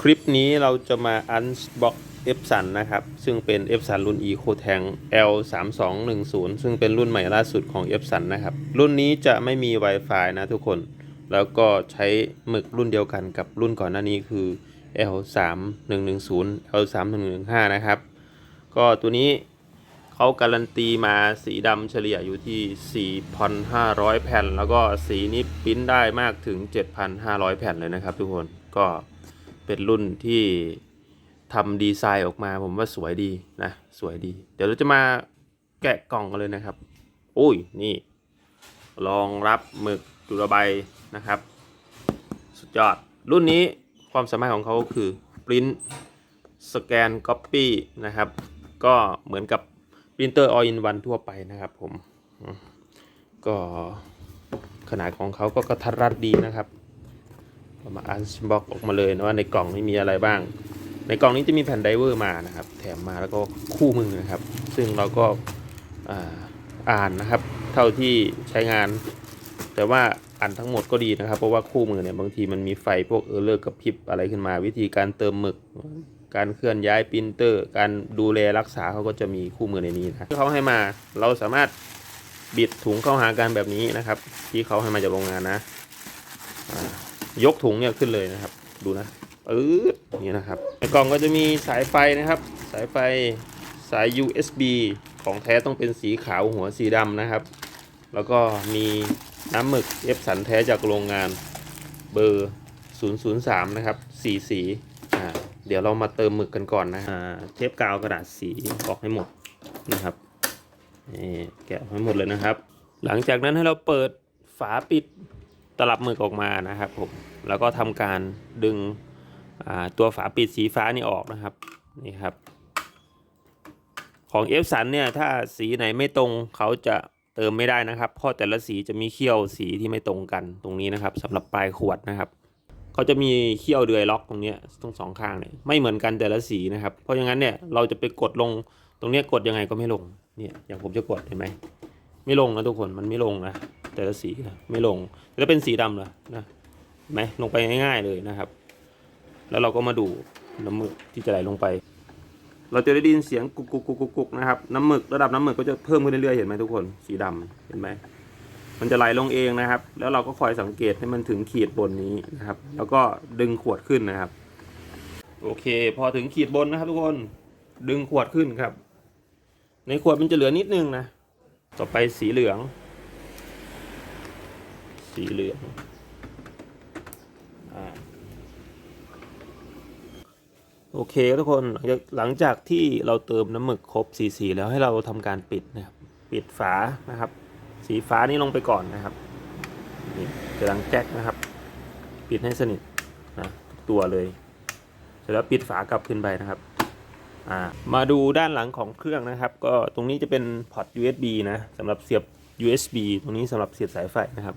คลิปนี้เราจะมาอันบ็อกเอฟสันนะครับ ซึ่งเป็น f อ n รุ่น Eco Tank L 3 2 1 0ซึ่งเป็นรุ่นใหม่ล่าสุดของ f อ n นะครับ รุ่นนี้จะไม่มี Wi-Fi นะทุกคน แล้วก็ใช้หมึกรุ่นเดียวกันกับรุ่นก่อนหน้านี้คือ L 3 1 1 0 L 3 1 1 5นะครับ ก็ตัวนี้เขาการันตีมาสีดำเฉลี่ยอยู่ที่ 4,500 แผ่น แล้วก็สีนี้ปริ้นได้มากถึง 7,500 แผ่นเลยนะครับทุกคนก็ เป็นรุ่นที่ทำดีไซน์ออกมาผมว่าสวยดีนะสวยดี เดี๋ยวเราจะมาแกะกล่องกันเลยนะครับ อุ้ยนี่รองรับหมึกจุลใบนะครับ สุดยอด รุ่นนี้ความสามารถของเขาก็คือปริ้นสแกน Copy นะครับ ก็เหมือนกับปรินเตอร์ all in one ทั่วไปนะครับผม ก็ขนาดของเขาก็กระทัดรัดดีนะครับ เรามาอันบ็อกออกมาเลยนะว่าในกล่องนี้มีอะไรบ้าง ในกล่องนี้จะมีแผ่นไดเวอร์มานะครับ แถมมาแล้วก็คู่มือนะครับ ซึ่งเราก็อ่าอ่านนะครับ เท่าที่ใช้งาน แต่ว่าอ่านทั้งหมดก็ดีนะครับ เพราะว่าคู่มือเนี่ยบางทีมันมีไฟพวกเออร์เลอร์กับพิบอะไรขึ้นมา วิธีการเติมหมึก การเคลื่อนย้ายปรินเตอร์ การดูแลรักษาเขาก็จะมีคู่มือในนี้นะที่เขาให้มาเราสามารถบิดถุงเข้าหากันแบบนี้นะครับ ที่เขาให้มาจากโรงงานนะ ยกถุงเนี่ยขึ้นเลยนะครับ ดูนะปื๊ดนี่นะครับในกล่องก็จะมีสายไฟนะครับ สายไฟสาย USB ของแท้ต้องเป็นสีขาวหัวสีดำนะครับ แล้วก็มีน้ำหมึกเอฟสันแท้จากโรงงานเบอร์ 003 นะครับสีสีอ่าเดี๋ยวเรามาเติมหมึกกันก่อนนะอ่าเทปกาวกระดาษสีออกให้หมดนะครับนี่แกะให้หมดเลยนะครับ หลังจากนั้นให้เราเปิดฝาปิด ตลับหมึกออกมานะครับผมแล้วก็ทำการดึงตัวฝาปิดสีฟ้านี่ออกนะครับนี่ครับ ของเอฟสันเนี่ยถ้าสีไหนไม่ตรงเขาจะเติมไม่ได้นะครับเพราะแต่ละสีจะมีเขี้ยวสีที่ไม่ตรงกันตรงนี้นะครับสำหรับปลายขวดนะครับเขาจะมีเขี้ยวเดือยล็อกตรงนี้ทั้งสองข้างเนี่ยไม่เหมือนกันแต่ละสีนะครับ เพราะอย่างนั้นเนี่ยเราจะไปกดลงตรงนี้กดยังไงก็ไม่ลงเนี่ยอย่างผมจะกดเห็นไหม ไม่ลงนะทุกคนมันไม่ลงนะแต่ละสีนะไม่ลงแล้วเป็นสีดำเหรอนะไหมลงไปง่ายๆเลยนะครับ แล้วเราก็มาดูน้ำหมึกที่จะไหลลงไป เราจะได้ยินเสียงกุกกุกกุกกุกกุกนะครับน้ำหมึกระดับน้ำหมึกก็จะเพิ่มขึ้นเรื่อยๆเห็นไหมทุกคนสีดำเห็นไหมมันจะไหลลงเองนะครับ แล้วเราก็คอยสังเกตให้มันถึงขีดบนนี้นะครับ แล้วก็ดึงขวดขึ้นนะครับ โอเค พอถึงขีดบนนะครับ ทุกคนดึงขวดขึ้นครับ ในขวดมันจะเหลือนิดนึงนะ ต่อไปสีเหลือง สีเหลืองอโอเคทุกคนหลังจากที่เราเติมน้ำหมึกครบสีสีแล้วให้เราทำการปิดนะครับ ปิดฝานะครับ สีฟ้านี่ลงไปก่อนนะครับนี่จะดังแจ็คนะครับ ปิดให้สนิทนะทุกตัวเลย เสร็จแล้วปิดฝากลับขึ้นไปนะครับ มาดูด้านหลังของเครื่องนะครับ ก็ตรงนี้จะเป็นพอร์ต USB นะสำหรับเสียบ USB ตรงนี้สำหรับเสียบสายไฟนะครับ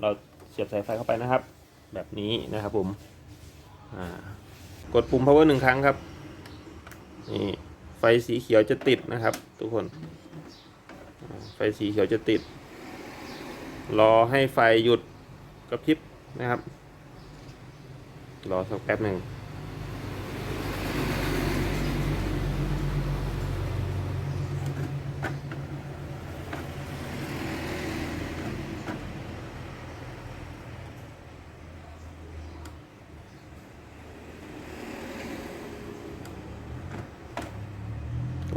เราเสียบสายไฟเข้าไปนะครับ แบบนี้นะครับผมกดปุ่ม power หนึ่งครั้งครับนี่ไฟสีเขียวจะติดนะครับ ทุกคน ไฟสีเขียวจะติด รอให้ไฟหยุดกระพริบนะครับ รอสักแป๊บหนึ่ง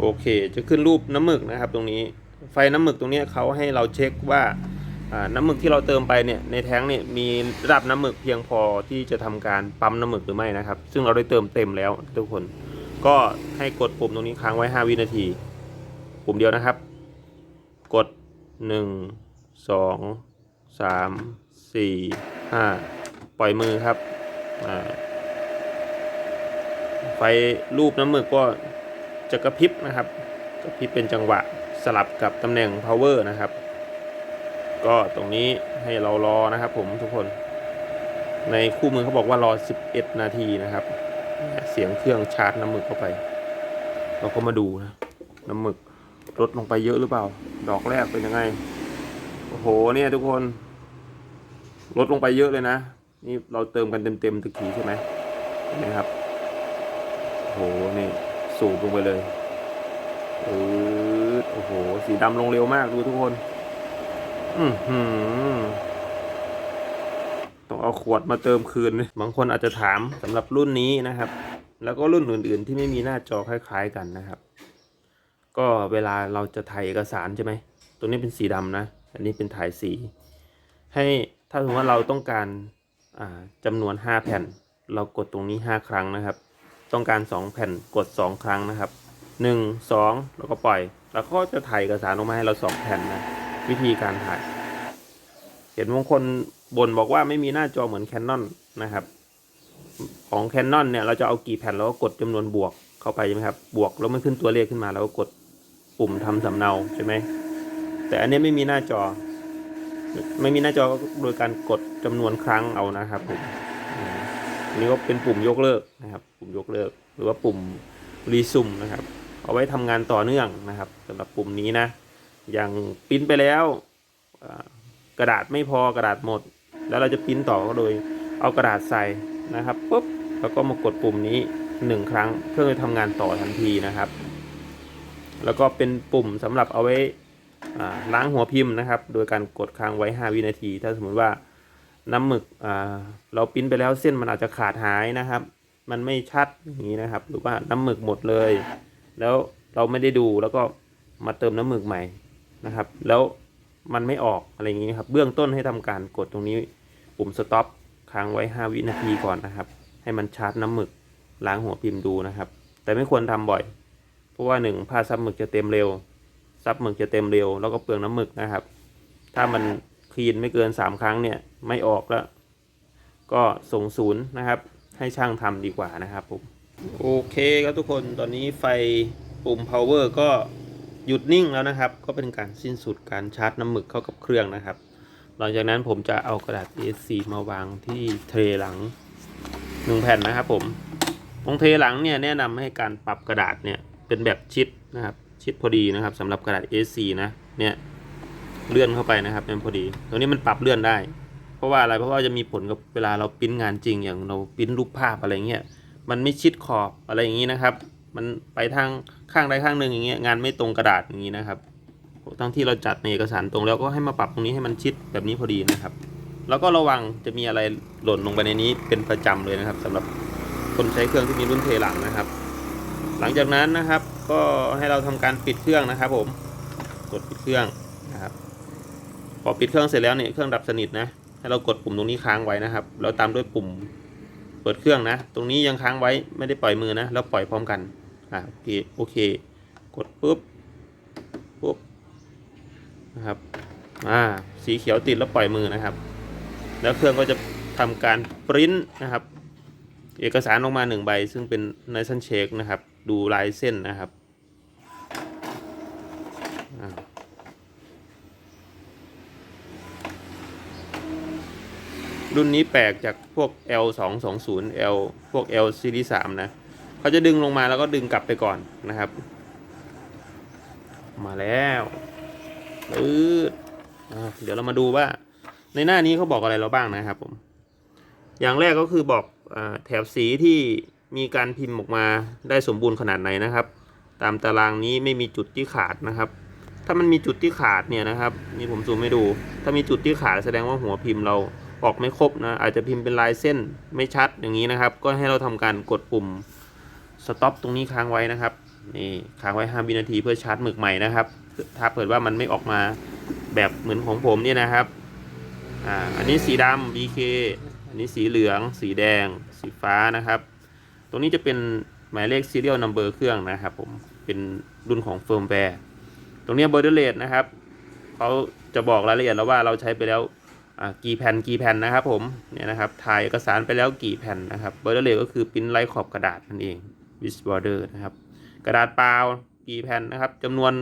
โอเค จะขึ้นรูปน้ำหมึกนะครับ ตรงนี้ไฟน้ำหมึกตรงนี้เขาให้เราเช็คว่าน้ำหมึกที่เราเติมไปเนี่ยในแท้งเนี่ยมีระดับน้ำหมึกเพียงพอที่จะทำการปั๊มน้ำหมึกหรือไม่นะครับ ซึ่งเราได้เติมเต็มแล้วทุกคน ก็ให้กดปุ่มตรงนี้ค้างไว้ 5 วินาที ปุ่มเดียวนะครับ กด 1 2 3 4 5 ปล่อยมือครับไฟรูปน้ำหมึกก็ จะกระพริบนะครับกระพริบเป็นจังหวะสลับกับตำแหน่ง power นะครับ ก็ตรงนี้ให้เรารอนะครับ ผมทุกคน ในคู่มือเขาบอกว่ารอ 11 นาทีนะครับ เสียงเครื่องชาร์จน้ำหมึกเข้าไป เราก็มาดูนะน้ำหมึกลดลงไปเยอะหรือเปล่า ดอกแรกเป็นยังไง โอ้โหเนี่ยทุกคนลดลงไปเยอะเลยนะ นี่เราเติมกันเต็มๆตะกี้ใช่ไหมเห็นะครับ โอ้โหนี่ สูบลงไปเลยอืดโอ้โห สีดำลงเร็วมากดูทุกคน อือหือต้องเอาขวดมาเติมคืน บางคนอาจจะถามสำหรับรุ่นนี้นะครับ แล้วก็รุ่นอื่นๆที่ไม่มีหน้าจอคล้ายๆกันนะครับ ก็เวลาเราจะถ่ายเอกสารใช่ไหม ตัวนี้เป็นสีดำนะ อันนี้เป็นถ่ายสี ให้ถ้าสมมติว่าเราต้องการจำนวน 5 แผ่น เรากดตรงนี้ 5 ครั้งนะครับ ต้องการ 2 แผ่นกด 2 ครั้งนะครับ 1 2 แล้วก็ปล่อย แล้วก็จะถ่ายเอกสารออกมาให้เรา 2 แผ่นนะ วิธีการถ่าย เห็นบางคนบ่นบอกว่าไม่มีหน้าจอเหมือนแคนนอนนะครับ ของแคนนอนเนี่ยเราจะเอากี่แผ่นเราก็กดจำนวนบวกเข้าไปใช่ไหมครับ บวกแล้วมันขึ้นตัวเลขขึ้นมาเราก็กดปุ่มทำสำเนาใช่ไหม แต่อันนี้ไม่มีหน้าจอ ไม่มีหน้าจอก็โดยการกดจำนวนครั้งเอานะครับผม อันนี้ก็เป็นปุ่มยกเลิกนะครับ ปุ่มยกเลิก หรือว่าปุ่มรีซุมนะครับ เอาไว้ทำงานต่อเนื่องนะครับสำหรับปุ่มนี้นะ อย่างปริ้นไปแล้วกระดาษไม่พอกระดาษหมด แล้วเราจะปริ้นต่อก็โดยเอากระดาษใส่นะครับปุ๊บแล้วก็มากดปุ่มนี้หนึ่งครั้งเครื่องจะทำงานต่อทันทีนะครับ แล้วก็เป็นปุ่มสำหรับเอาไว้ล้างหัวพิมพ์นะครับ โดยการกดค้างไว้ 5 วินาที ถ้าสมมติว่า น้ำหมึกอ่าเราปิ้นไปแล้วเส้นมันอาจจะขาดหายนะครับ มันไม่ชัดอย่างนี้นะครับ หรือว่าน้ำหมึกหมดเลย แล้วเราไม่ได้ดูแล้วก็มาเติมน้ำหมึกใหม่นะครับ แล้วมันไม่ออกอะไรอย่างนี้ครับ เบื้องต้นให้ทำการกดตรงนี้ปุ่มสต็อปค้างไว้ 5 วินาทีก่อนนะครับ ให้มันชาร์จน้ำหมึกล้างหัวพิมพ์ดูนะครับ แต่ไม่ควรทำบ่อย เพราะว่าหนึ่งผ้าซับหมึกจะเต็มเร็วซับหมึกจะเต็มเร็ว แล้วก็เปลืองน้ำหมึกนะครับ ถ้ามัน คลีนไม่เกิน 3 ครั้งเนี่ยไม่ออกแล้ว ก็ส่งศูนย์นะครับ ให้ช่างทำดีกว่านะครับผมโอเคครับทุกคนตอนนี้ไฟปุ่ม power ก็หยุดนิ่งแล้วนะครับ ก็เป็นการสิ้นสุดการชาร์จน้ำหมึกเข้ากับเครื่องนะครับ หลังจากนั้นผมจะเอากระดาษ A4 มาวางที่เทรหลังหนึ่งแผ่นนะครับผมตรงเทหลังเนี่ยแนะนำให้การปรับกระดาษเนี่ยเป็นแบบชิดนะครับ ชิดพอดีนะครับสำหรับกระดาษ A4 นะเนี่ย เลื่อนเข้าไปนะครับเป็นพอดี ตรงนี้มันปรับเลื่อนได้ เพราะว่าอะไรเพราะว่าจะมีผลกับเวลาเราปิ้นงานจริงอย่างเราปิ้นรูปภาพอะไรเงี้ยมันไม่ชิดขอบอะไรอย่างนี้นะครับ มันไปทางข้างใดข้างหนึ่งอย่างเงี้ยงานไม่ตรงกระดาษอย่างนี้นะครับทั้งที่เราจัดในเอกสารตรงแล้วก็ให้มาปรับตรงนี้ให้มันชิดแบบนี้พอดีนะครับ แล้วก็ระวังจะมีอะไรหล่นลงไปในนี้เป็นประจำเลยนะครับสำหรับคนใช้เครื่องที่มีรุ่นเทหลังนะครับ หลังจากนั้นนะครับ ก็ให้เราทำการปิดเครื่องนะครับ ผมกดปิดเครื่องนะครับ พอปิดเครื่องเสร็จแล้วเนี่ยเครื่องดับสนิทนะให้เรากดปุ่มตรงนี้ค้างไว้นะครับ แล้วตามด้วยปุ่มเปิดเครื่องนะ ตรงนี้ยังค้างไว้ไม่ได้ปล่อยมือนะ แล้วปล่อยพร้อมกันอ่าโอเคโอเค กดปุ๊บปุ๊บนะครับอ่าสีเขียวติดแล้วปล่อยมือนะครับ แล้วเครื่องก็จะทำการปริ้นนะครับ เอกสารออกมาหนึ่งใบ ซึ่งเป็นในสันเช็คนะครับ ดูลายเส้นนะครับ รุ่นนี้แปลกจากพวก L 2 2 0 L พวก L Series 3นะเขาจะดึงลงมาแล้วก็ดึงกลับไปก่อนนะครับ มาแล้วปื๊ดอ่าเดี๋ยวเรามาดูว่า ในหน้านี้เขาบอกอะไรเราบ้างนะครับผม อย่างแรกก็คือบอกอแถบสีที่มีการพิมพ์ออกมาได้สมบูรณ์ขนาดไหนนะครับ ตามตารางนี้ไม่มีจุดที่ขาดนะครับ ถ้ามันมีจุดที่ขาดเนี่ยนะครับ นี่ผมซูมให้ดู ถ้ามีจุดที่ขาดแสดงว่าหัวพิมพ์เรา ออกไม่ครบนะ อาจจะพิมพ์เป็นลายเส้นไม่ชัดอย่างนี้นะครับ ก็ให้เราทำการกดปุ่มสต็อปตรงนี้ค้างไว้นะครับนี่ค้างไว้5วินาทีเพื่อชาร์จหมึกใหม่นะครับ ถ้าเกิดว่ามันไม่ออกมาแบบเหมือนของผมเนี่ยนะครับอ่าอันนี้สีดำ BK อันนี้สีเหลือง สีแดง สีฟ้านะครับ ตรงนี้จะเป็นหมายเลข serial number เครื่องนะครับผมเป็นรุ่นของ firmware ตรงนี้ border rate นะครับเขาจะบอกรายละเอียดแล้วว่าเราใช้ไปแล้ว กี่แผ่นกี่แผ่นนะครับผมเนี่ยนะครับถ่ายเอกสารไปแล้วกี่แผ่นนะครับ border rate ก็คือปริ้นไล่ขอบกระดาษนั่นเอง with border นะครับกระดาษเปล่ากี่แผ่นนะครับจำนวน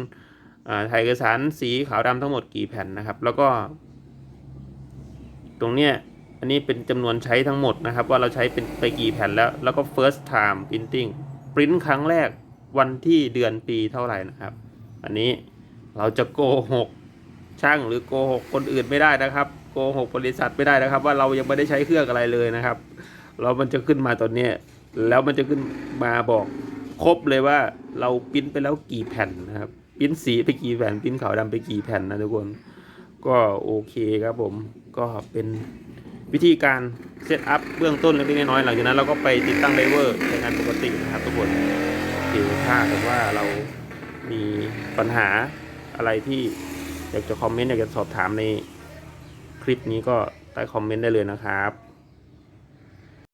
อ่าถ่ายเอกสารสีขาวดำทั้งหมดกี่แผ่นนะครับ แล้วก็ ตรงเนี้ยอันนี้เป็นจำนวนใช้ทั้งหมดนะครับ ว่าเราใช้เป็นไปกี่แผ่นแล้ว แล้วก็ first time printing ปริ้นครั้งแรกวันที่เดือนปีเท่าไหร่นะครับ อันนี้เราจะโกหกช่างหรือโกหกคนอื่นไม่ได้นะครับ โกหกบริษัทไม่ได้นะครับ ว่าเรายังไม่ได้ใช้เครื่องอะไรเลยนะครับเรามันจะขึ้นมาตอนนี้แล้วมันจะขึ้นมาบอกครบเลยว่าเราปิ้นไปแล้วกี่แผ่นนะครับปิ้นสีไปกี่แผ่นปิ้นขาวดำไปกี่แผ่นนะทุกคนก็โอเคครับผมก็เป็นวิธีการเซตอัพเบื้องต้นเล็กน้อยๆหลังจากนั้นเราก็ไปติดตั้งไดเวอร์ใช้งานปกตินะครับทุกคนโอเคถ้าเกิดว่าเรามีปัญหาอะไรที่อยากจะคอมเมนต์อยากจะสอบถามใน คลิปนี้ก็ใต้คอมเมนต์ได้เลยนะครับ